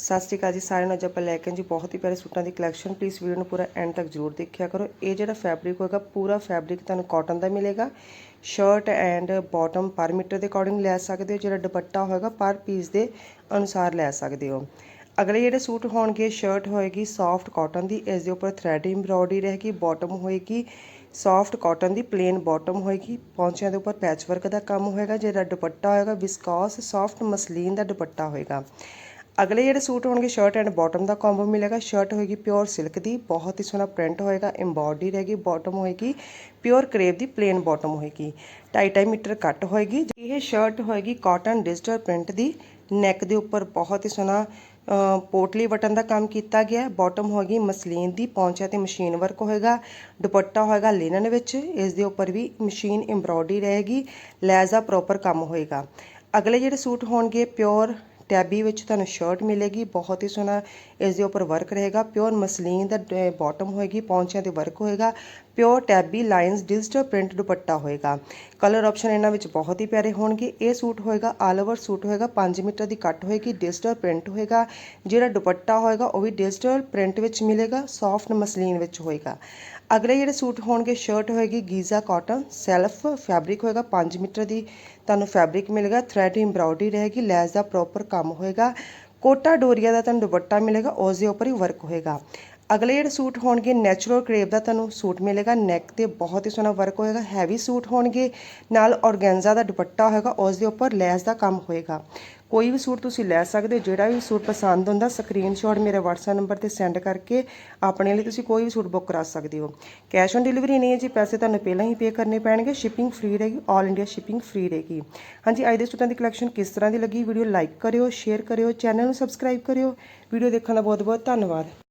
ਸਤਿ ਸ਼੍ਰੀ ਅਕਾਲ ਜੀ, ਸਾਰਿਆਂ ਨੂੰ ਅੱਜ ਆਪਾਂ ਲੈ ਕੇ ਜੀ ਬਹੁਤ ਹੀ ਪਿਆਰੇ ਸੂਟਾਂ ਦੀ ਕਲੈਕਸ਼ਨ ਪਲੀਜ਼ ਵੀਡੀਓ ਨੂੰ ਪੂਰਾ ਐਂਡ ਤੱਕ ਜ਼ਰੂਰ ਦੇਖਿਆ ਕਰੋ। ਇਹ ਜਿਹੜਾ ਫੈਬਰਿਕ ਹੋਏਗਾ, ਪੂਰਾ ਫੈਬਰਿਕ ਤੁਹਾਨੂੰ ਕਾਟਨ ਦਾ ਮਿਲੇਗਾ। Shirt and bottom per metre ਦੇ ਅਕੋਰਡਿੰਗ ਲੈ ਸਕਦੇ ਹੋ, ਜਿਹੜਾ ਦੁਪੱਟਾ ਹੋਏਗਾ ਪਰ ਪੀਸ ਦੇ ਅਨੁਸਾਰ ਲੈ ਸਕਦੇ ਹੋ। ਅਗਲੇ ਜਿਹੜੇ ਸੂਟ ਹੋਣਗੇ ਸ਼ਰਟ ਹੋਏਗੀ ਸੌਫਟ ਕਾਟਨ ਦੀ, ਇਸ ਦੇ ਉੱਪਰ ਥ੍ਰੈਡ ਐਮਬ੍ਰੋਇਡਰੀ ਰਹੇਗੀ ਬਾਟਮ ਹੋਏਗੀ ਸੌਫਟ ਕਾਟਨ ਦੀ ਪਲੇਨ ਬਾਟਮ ਹੋਏਗੀ। ਪੌਂਚਿਆਂ ਦੇ ਉੱਪਰ ਪੈਚ ਵਰਕ ਦਾ ਕੰਮ ਹੋਏਗਾ, ਜਿਹੜਾ ਦੁਪੱਟਾ ਹੋਏਗਾ ਵਿਸਕੋਸ ਸੌਫਟ ਮਸਲੀਨ ਦਾ ਦੁਪੱਟਾ ਹੋਏਗਾ। ਅਗਲੇ ਜਿਹੜੇ ਸੂਟ ਹੋਣਗੇ ਸ਼ਰਟ ਐਂਡ ਬਾਟਮ ਦਾ ਕੰਬੋ ਮਿਲੇਗਾ। ਸ਼ਰਟ ਹੋਏਗੀ ਪਿਓਰ ਸਿਲਕ ਦੀ, ਬਹੁਤ ਹੀ ਸੋਹਣਾ ਪ੍ਰਿੰਟ ਹੋਏਗਾ ਐਮਬੋਡੀ ਰਹੇਗੀ ਬਾਟਮ ਹੋਏਗੀ ਪਿਓਰ ਕਰੇਪ ਦੀ ਪਲੇਨ ਬਾਟਮ ਹੋਏਗੀ। 2.5 ਮੀਟਰ ਕੱਟ ਹੋਏਗੀ। ਇਹ ਸ਼ਰਟ ਹੋਏਗੀ ਕਾਟਨ ਡਿਜੀਟਲ ਪ੍ਰਿੰਟ ਦੀ। ਨੈਕ ਦੇ ਉੱਪਰ ਬਹੁਤ ਹੀ ਸੋਹਣਾ ਪੋਟਲੀ ਬਟਨ ਦਾ ਕੰਮ ਕੀਤਾ ਗਿਆ। ਹੈ ਬਾਟਮ ਹੋਏਗੀ ਮਸਲੀਨ ਦੀ, ਪੌਂਚਿਆਂ ਤੇ ਮਸ਼ੀਨ ਵਰਕ ਹੋਏਗਾ। ਦੁਪੱਟਾ ਹੋਏਗਾ ਲਿਨਨ ਵਿੱਚ। ਇਸ ਦੇ ਉੱਪਰ ਵੀ ਮਸ਼ੀਨ ਐਮਬ੍ਰੋਇਡਰੀ ਰਹੇਗੀ। ਲੈਸ ਦਾ ਪ੍ਰੋਪਰ ਕੰਮ ਹੋਏਗਾ। ਅਗਲੇ ਜਿਹੜੇ ਸੂਟ ਹੋਣਗੇ ਪਿਓਰ ਟੈਬੀ ਵਿੱਚ ਤੁਹਾਨੂੰ ਸ਼ਰਟ ਮਿਲੇਗੀ, ਬਹੁਤ ਹੀ ਸੋਹਣਾ ਇਸ ਦੇ ਉੱਪਰ ਵਰਕ ਰਹੇਗਾ ਪਿਓਰ ਮਸਲੀਨ ਦਾ ਬੋਟਮ ਹੋਏਗੀ, ਪੌਂਚਿਆਂ ਤੇ ਵਰਕ ਹੋਏਗਾ। Pure tabby lines digital print dupatta ਹੋਏਗਾ। ਕਲਰ ਆਪਸ਼ਨ ਇਹਨਾਂ ਵਿੱਚ ਬਹੁਤ ਹੀ ਪਿਆਰੇ ਹੋਣਗੇ। ਇਹ ਸੂਟ ਹੋਏਗਾ, ਆਲ ਓਵਰ ਸੂਟ ਹੋਏਗਾ 5 ਮੀਟਰ ਦੀ ਕੱਟ ਹੋਏਗੀ, ਡਿਜੀਟਲ ਪ੍ਰਿੰਟ ਹੋਏਗਾ। ਜਿਹੜਾ ਦੁਪੱਟਾ ਹੋਏਗਾ, ਉਹ ਵੀ ਡਿਜੀਟਲ ਪ੍ਰਿੰਟ ਵਿੱਚ ਮਿਲੇਗਾ, ਸੌਫਟ ਮਸਲੀਨ ਵਿੱਚ ਹੋਏਗਾ। ਅਗਲੇ ਜਿਹੜੇ ਸੂਟ ਹੋਣਗੇ, ਸ਼ਰਟ ਹੋਏਗੀ, ਗੀਜ਼ਾ ਕਾਟਨ, ਸੈਲਫ ਫੈਬਰਿਕ ਹੋਏਗਾ 5 ਮੀਟਰ ਦੀ ਤੁਹਾਨੂੰ ਫੈਬਰਿਕ ਮਿਲੇਗਾ, ਥ੍ਰੈਡ ਐਮਬ੍ਰੋਇਡਰੀ ਰਹੇਗੀ, ਲੈਸ ਦਾ ਪ੍ਰੋਪਰ ਕੰਮ ਹੋਏਗਾ। ਕੋਟਾ ਡੋਰੀਆ ਦਾ ਤੁਹਾਨੂੰ ਦੁਪੱਟਾ ਮਿਲੇਗਾ ਉਸ ਦੇ ਉੱਪਰ ਹੀ ਵਰਕ ਹੋਏਗਾ। ਅਗਲੇ ਜਿਹੜੇ ਸੂਟ ਹੋਣਗੇ ਨੈਚੁਰਲ ਕਰੇਪ ਦਾ ਤੁਹਾਨੂੰ ਸੂਟ ਮਿਲੇਗਾ ਨੈਕ ਤੇ ਬਹੁਤ ਹੀ ਸੋਹਣਾ ਵਰਕ ਹੋਏਗਾ ਹੈਵੀ ਸੂਟ ਹੋਣਗੇ, ਨਾਲ ਔਰਗੈਂਜ਼ਾ ਦਾ ਦੁਪੱਟਾ ਹੋਏਗਾ, ਉਸ ਦੇ ਉੱਪਰ ਲੈਸ ਦਾ ਕੰਮ ਹੋਏਗਾ। ਕੋਈ ਵੀ ਸੂਟ ਤੁਸੀਂ ਲੈ ਸਕਦੇ ਹੋ, ਜਿਹੜਾ ਵੀ ਸੂਟ ਪਸੰਦ ਹੁੰਦਾ ਸਕਰੀਨਸ਼ਾਟ ਮੇਰੇ WhatsApp ਨੰਬਰ ਤੇ ਸੈਂਡ ਕਰਕੇ ਆਪਣੇ ਲਈ ਤੁਸੀਂ ਕੋਈ ਵੀ ਸੂਟ ਬੁੱਕ ਕਰਾ ਸਕਦੇ ਹੋ। ਕੈਸ਼ ਔਨ ਡਿਲੀਵਰੀ ਨਹੀਂ ਹੈ ਜੀ, ਪੈਸੇ ਤੁਹਾਨੂੰ ਪਹਿਲਾਂ ਹੀ ਪੇ ਕਰਨੇ ਪੈਣਗੇ ਸ਼ਿਪਿੰਗ ਫ੍ਰੀ ਰਹੇਗੀ 올 ਇੰਡੀਆ ਸ਼ਿਪਿੰਗ ਫ੍ਰੀ ਰਹੇਗੀ। ਹਾਂਜੀ, ਅੱਜ ਦੇ ਸੂਟਾਂ ਦੀ ਕਲੈਕਸ਼ਨ ਕਿਸ ਤਰ੍ਹਾਂ ਦੀ ਲੱਗੀ? ਵੀਡੀਓ ਲਾਈਕ ਕਰਿਓ ਸ਼ੇਅਰ ਕਰਿਓ ਚੈਨਲ ਨੂੰ ਸਬਸਕ੍ਰਾਈਬ ਕਰਿਓ। ਵੀਡੀਓ ਦੇਖਣ ਦਾ ਬਹੁਤ ਬਹੁਤ ਧੰਨਵਾਦ।